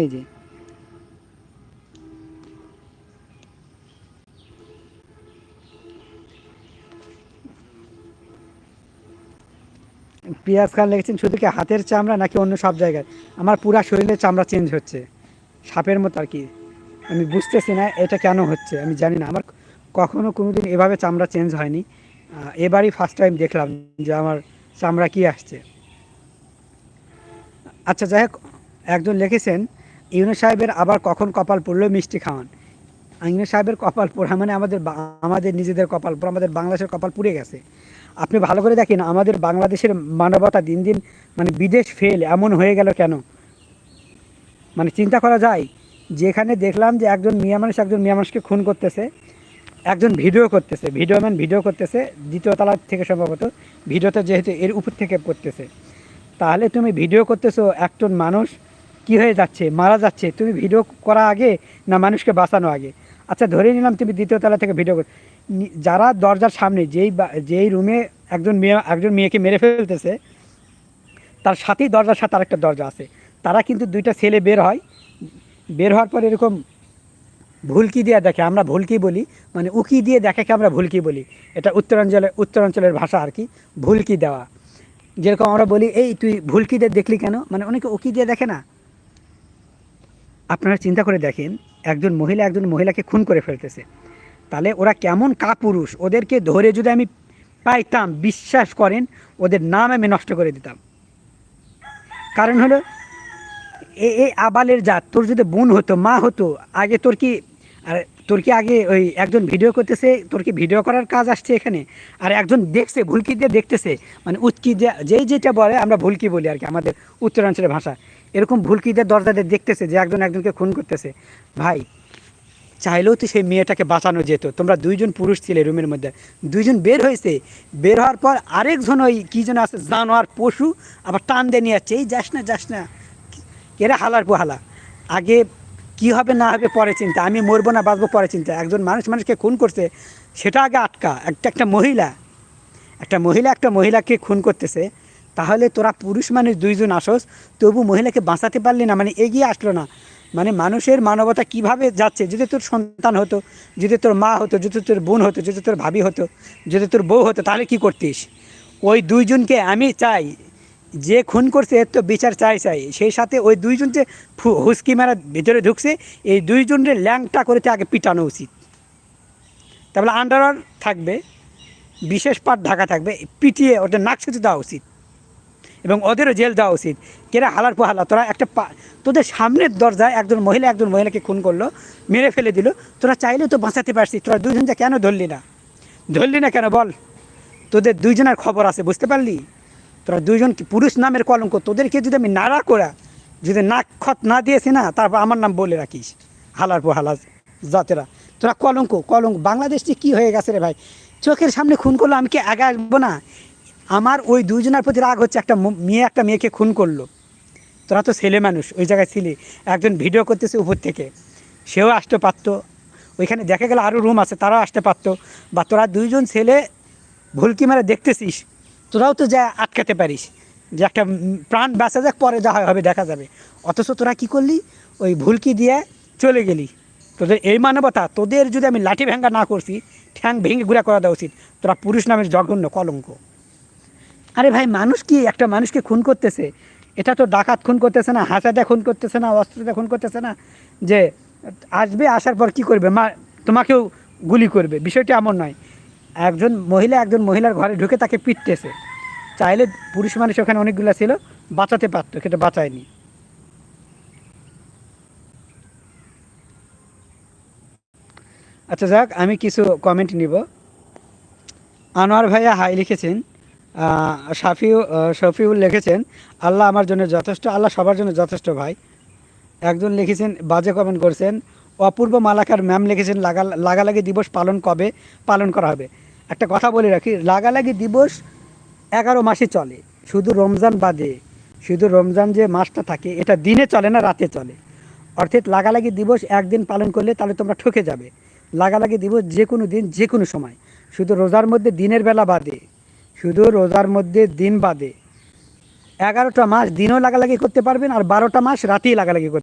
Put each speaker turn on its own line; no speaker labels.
এই যে। পিয়াজ খান লেগেছেন শুধু কি হাতের চামড়া নাকি অন্য সব জায়গায়? আমার পুরা শরীরের চামড়া চেঞ্জ হচ্ছে। সাপের মতো আর কি। আমি বুঝতেছি না এটা কেন হচ্ছে, আমি জানি না। আমার কখনো কোনোদিন এভাবে চামড়া চেঞ্জ হয়নি। এবারই ফার্স্ট টাইম দেখলাম যে আমার চামড়া কি আসছে। আচ্ছা যাই হোক, একজন লিখেছেন ইউনো সাহেবের আবার কখন কপাল পড়ল? মিষ্টি খাওয়ান। ইউনো সাহেবের কপাল পোড়া মানে আমাদের আমাদের নিজেদের কপাল পোড়া, আমাদের বাংলাদেশের কপাল পুড়ে গেছে। আপনি ভালো করে দেখেন, আমাদের বাংলাদেশের মানবতা দিন দিন মানে বিদেশ ফেল এমন হয়ে গেল কেন? মানে চিন্তা করা যায়, যেখানে দেখলাম যে একজন মিয়া মানুষ একজন মিয়া মানুষকে খুন করতেছে, একজন ভিডিও করতেছে, ভিডিও ম্যান ভিডিও করতেছে, দ্বিতীয় তলা থেকে সম্ভবত ভিডিওটা যেহেতু এর উপর থেকে পড়তেছে। তাহলে তুমি ভিডিও করতেছো একজন মানুষ কি হয়ে যাচ্ছে? মারা যাচ্ছে। তুমি ভিডিও করা আগে না মানুষকে বাঁচানো আগে? আচ্ছা ধরে নিলাম তুমি দ্বিতীয় তলা থেকে ভিডিও কর যারা দরজার সামনে যেই যেই রুমে একজন মেয়ে, একজন মেয়েকে মেরে ফেলতেছে, তার সাথেই দরজার সাথে আরেকটা দরজা আছে। তারা কিন্তু দুইটা ছেলে বের হয়। বের হওয়ার পর এরকম ভুলকি দিয়ে দেখে। আমরা ভুলকি বলি। মানে উকি দিয়ে দেখে আমরা ভুলকি বলি। এটা উত্তরাঞ্চলে উত্তরাঞ্চলের ভাষা আর কি। ভুলকি দেওয়া। যেরকম আমরা বলি, এই, তুই ভুলকি দিয়ে দেখলি কেন? মানে অনেকে উকি দিয়ে দেখে না। আপনারা চিন্তা করে দেখেন, একজন মহিলা একজন মহিলাকে খুন করে ফেলতেছে। তাহলে ওরা কেমন কাপুরুষ? ওদেরকে ধরে যদি আমি পাইতাম, বিশ্বাস করেন, ওদের নাম আমি নষ্ট করে দিতাম। কারণ হলো, এ এই আবালের জাত, তোর যদি বোন হতো, মা হতো, আগে তোর কি, আর তোর কি আগে ওই একজন ভিডিও করতেছে, তোর কি ভিডিও করার কাজ আসছে এখানে? আর একজন দেখছে, ভুলকি দিয়ে দেখতেছে। মানে উৎকি যেই যেটা বলে, আমরা ভুলকি বলি আর কি, আমাদের উত্তরাঞ্চলের ভাষা। এরকম ভুলকি দিয়ে দরজা দিয়ে দেখতেছে যে একজন একজনকে খুন করতেছে? ভাই, চাইলেও তো সেই মেয়েটাকে বাঁচানো যেত। তোমরা দুইজন পুরুষ ছিলে রুমের মধ্যে। দুইজন বের হয়েছে। বের হওয়ার পর আরেকজন ওই কী যেন আছে, জানোয়ার পশু আবার টান দিয়ে নিয়ে যাচ্ছে। এই যাস না যাস না। এরা হালার পোহালা? আগে কি হবে না হবে পরে চিন্তা। আমি মরবো না, বাঁচবো পরে চিন্তা। একজন মানুষ মানুষকে খুন করছে, সেটা আগে আটকা। একটা একটা মহিলা একটা মহিলা, একটা মহিলাকে খুন করতেছে। তাহলে তোরা পুরুষ মানুষ দুইজন আসোস, তবু মহিলাকে বাঁচাতে পারলি না মানে এগিয়ে আসলো না। মানে মানুষের মানবতা কীভাবে যাচ্ছে? যদি তোর সন্তান হতো, যদি তোর মা হতো, যদি তোর বোন হতো, যদি তোর ভাবি হতো, যদি তোর বউ হতো, তাহলে কি করতিস? ওই দুইজনকে আমি চাই, যে খুন করছে, এর তো বিচার চাই চাই। সেই সাথে ওই দুইজন যে হুসকি মারা ভিতরে ঢুকছে, এই দুইজনের ল্যাংটা করেতে আগে পিটানো উচিত। তারপরে আন্ডার থাকবে, বিশেষ পাট ঢাকা থাকবে, পিটিয়ে ওটা নাক দেওয়া উচিত। এবং ওদেরও জেল দেওয়া উচিত। কেরা হালার পোহালা তোরা একটা পা তোদের সামনের দরজায় একজন মহিলা একজন মহিলাকে খুন করল, মেরে ফেলে দিল। তোরা চাইলে তো বাঁচাতে পারছিস, তোরা দুজন যা কেন ধরলি না? ধরলি না কেন বল? তোদের দুইজনের খবর আছে, বুঝতে পারলি? তোরা দুইজন কি পুরুষ নামের কলঙ্ক? তোদেরকে যদি আমি নাড়া করা, যদি নাক খত না দিয়েছি না, তারপর আমার নাম বলে রাখিস। হালার পো হালা জাতেরা। তোরা কলঙ্ক কলঙ্ক। বাংলাদেশটি কি হয়ে গেছে রে ভাই? চোখের সামনে খুন করল আমি কি আগে আসব না? আমার ওই দুইজনের প্রতি রাগ হচ্ছে, একটা মেয়ে একটা মেয়েকে খুন করল। তোরা তো ছেলে মানুষ, ওই জায়গায় ছিলি। একজন ভিডিও করতেছে উপর থেকে। সেও আসতে পারতো। ওইখানে দেখা গেলে আরও রুম আছে, তারাও আসতে পারতো। বা তোরা দুইজন ছেলে ভুলকি মেরে দেখতেছিস, তোরাও তো যা আটকাতে পারিস। যে একটা প্রাণ বাঁচা যাক, পরে যা হবে, দেখা যাবে। অথচ তোরা কি করলি? ওই ভুলকি দিয়ে চলে গেলি। তোদের এই মানবতা, তোদের যদি আমি লাঠি ভেঙ্গা না করছি, ঠ্যাং ভেঙে গুঁড়া করা দেওয়া উচিত। তোরা পুরুষ নামের জঘন্য কলঙ্ক। আরে ভাই, মানুষ কি একটা মানুষকে খুন করতেছে? এটা তো ডাকাত খুন করতেছে না হাঁচাটা খুন করতেছে না অস্ত্রটা খুন করতেছে না, যে আসবে, আসার পর কি করবে? মা, তোমাকেও গুলি করবে। বিষয়টি এমন নয়। একজন মহিলা, একজন মহিলার ঘরে ঢুকে তাকে পিটতেছে। চাইলে পুরুষ মানুষ ওখানে অনেকগুলো ছিল, বাঁচাতে পারতো, কিন্তু বাঁচায়নি। আচ্ছা যাক, আমি কিছু কমেন্ট নিব। আনোয়ার ভাইয়া হাই লিখেছেন শাফিউ শফিউল লিখেছেন, আল্লাহ আমার জন্য যথেষ্ট, আল্লাহ সবার জন্য যথেষ্ট ভাই। একজন লিখেছেন, বাজে কমেন্ট করছেন, অপূর্ব মালাকার ম্যাম লিখেছেন, লাগা, লাগালাগি দিবস পালন কবে, পালন করা হবে? একটা কথা বলে রাখি, লাগালাগি দিবস এগারো মাসে চলে, শুধু রমজান বাদে, শুধু রমজান যে মাসটা থাকে, এটা দিনে চলে না রাতে চলে। অর্থাৎ লাগালাগি দিবস একদিন পালন করলে তাহলে তোমরা ঠকে যাবে। লাগালাগি দিবস যে কোনো দিন, যে কোনো সময়, শুধু রোজার মধ্যে দিনের বেলা বাদে। শুধু রোজার মধ্যে দিন বাদে। এগারোটা মাস দিনও লাগালাগি করতে পারবেন আর বারোটা মাস রাতেই লাগালাগি করতে